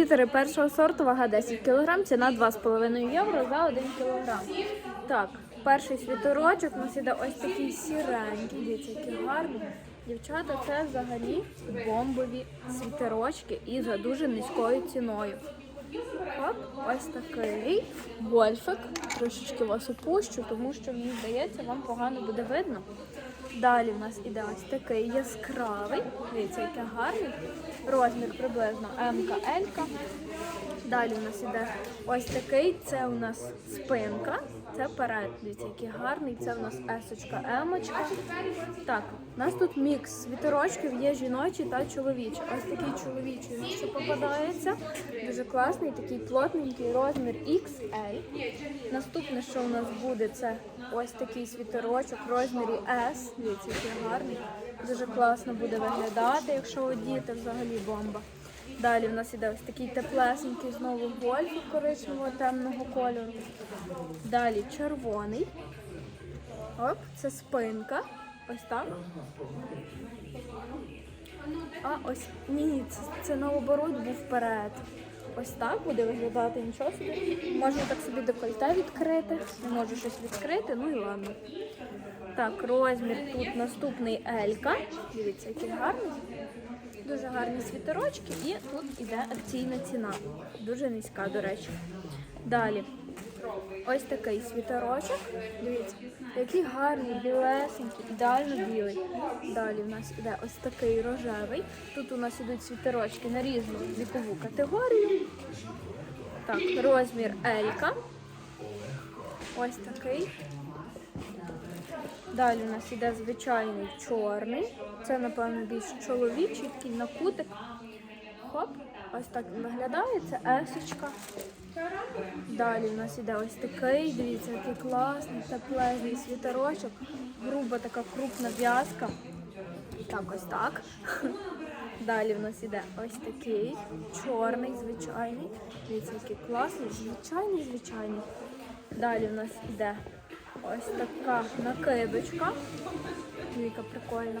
Літери першого сорту, вага 10 кг, ціна 2,5 євро за 1 кг. Так, перший світорочок у нас іде ось такий сіренький, дивіться, який гарний. Дівчата, це взагалі бомбові світерочки і за дуже низькою ціною. Оп, ось такий гольфик. Трошечки вас опущу, тому що мені здається, вам погано буде видно. Далі в нас іде ось такий яскравий. Дивіться, який гарний. Розмір приблизно МК. Далі у нас іде ось такий. Це у нас спинка. Це перед. Дивіться, який гарний. Це у нас есочка, емочка. Так, у нас тут мікс світорочків є жіночі та чоловічі. Ось такий чоловічий, у нас ще попадається. Дуже класний, такий плотненький розмір XL. Наступне, що у нас буде, це ось такий світорочок в розмірі S. Дивіться, який гарний. Дуже класно буде виглядати, якщо одіти взагалі бомба. Далі в нас іде ось такий теплесенький знову гольф коричневого темного кольору. Далі червоний. Оп, це спинка. Ось так. А ось ні, це, це наоборот був вперед. Ось так буде виглядати нічого собі. Можна так собі декольте відкрити. Можу щось відкрити, ну і ладно. Так, розмір тут наступний Елька. Дивіться, який гарний. Дуже гарні світерочки, і тут іде акційна ціна. Дуже низька, до речі. Далі. Ось такий світерочок. Дивіться, який гарний, білесенький, ідеально білий. Далі у нас іде ось такий рожевий. Тут у нас ідуть світерочки на різну вікову категорію. Так, розмір Елька. Ось такий. Далі у нас іде звичайний чорний. Це, напевно, більш чоловічий, такий на кутик. Хоп, ось так він виглядає. Це есочка. Далі у нас іде ось такий, дивіться, який класний, теплезний світерочок. Груба така крупна в'язка. Так, ось так. Далі в нас іде ось такий чорний, звичайний. Дивіться, який класний, звичайний, звичайний. Далі в нас іде ось така накидочка. Яка прикольна.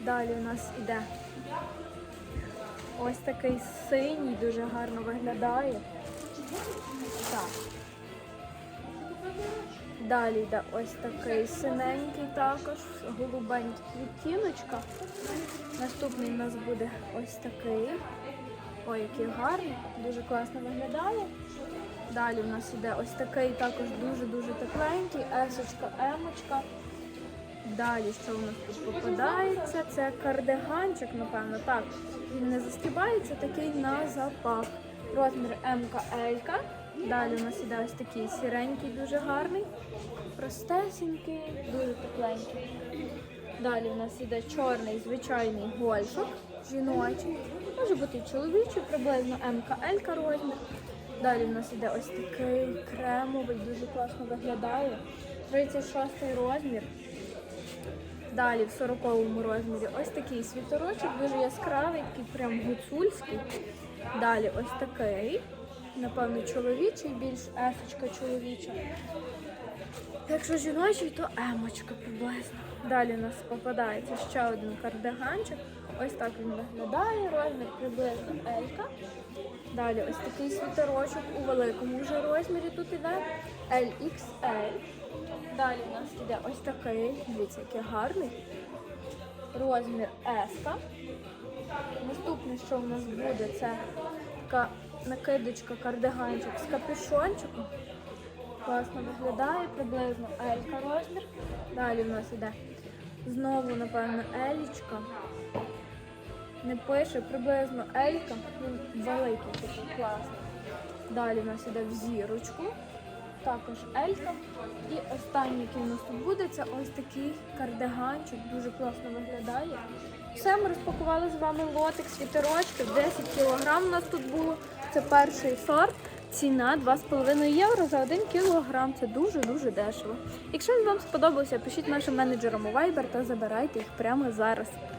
Далі у нас іде ось такий синій, дуже гарно виглядає. Так. Далі йде ось такий синенький також, голубенький відтіночка. Наступний у нас буде ось такий. Ой, який гарний, дуже класно виглядає. Далі у нас іде ось такий також дуже-дуже тепленький, есочка, емочка. Далі, що у нас тут попадається, це кардиганчик, напевно, так. Він не застібається, такий на запах. Розмір МКЛ. Далі у нас іде ось такий сіренький, дуже гарний, простесенький, дуже тепленький. Далі у нас іде чорний звичайний гольфик, жіночий. Може бути чоловічий, приблизно МКЛ розмір. Далі у нас іде ось такий кремовий, дуже класно виглядає. 36 розмір. Далі в 40 розмірі ось такий світорочок, дуже яскравий, такий прям гуцульський. Далі ось такий, напевно, чоловічий, більш ефочка чоловіча. Якщо жіночий, то емочка приблизно. Далі у нас попадається ще один кардиганчик. Ось так він виглядає, розмір приблизно Елька. Далі ось такий світерочок у великому вже розмірі тут іде LXL. Далі у нас іде ось такий, дивіться, який гарний. Розмір S. Наступне, що в нас буде, це така накидочка, кардиганчик з капюшончиком. Класно виглядає, приблизно Елька розмір. Далі у нас іде знову, напевно, Елічка. Не пише, приблизно Елька. Він великий такий класний. Далі у нас іде в зірочку. Також Елька. І останній, який у нас тут буде, це ось такий кардиганчик. Дуже класно виглядає. Все, ми розпакували з вами лотик світерочків. 10 кг у нас тут було. Це перший сорт. Ціна 2,5 євро за 1 кілограм. Це дуже-дуже дешево. Якщо він вам сподобався, пишіть нашим менеджерам у Viber та забирайте їх прямо зараз.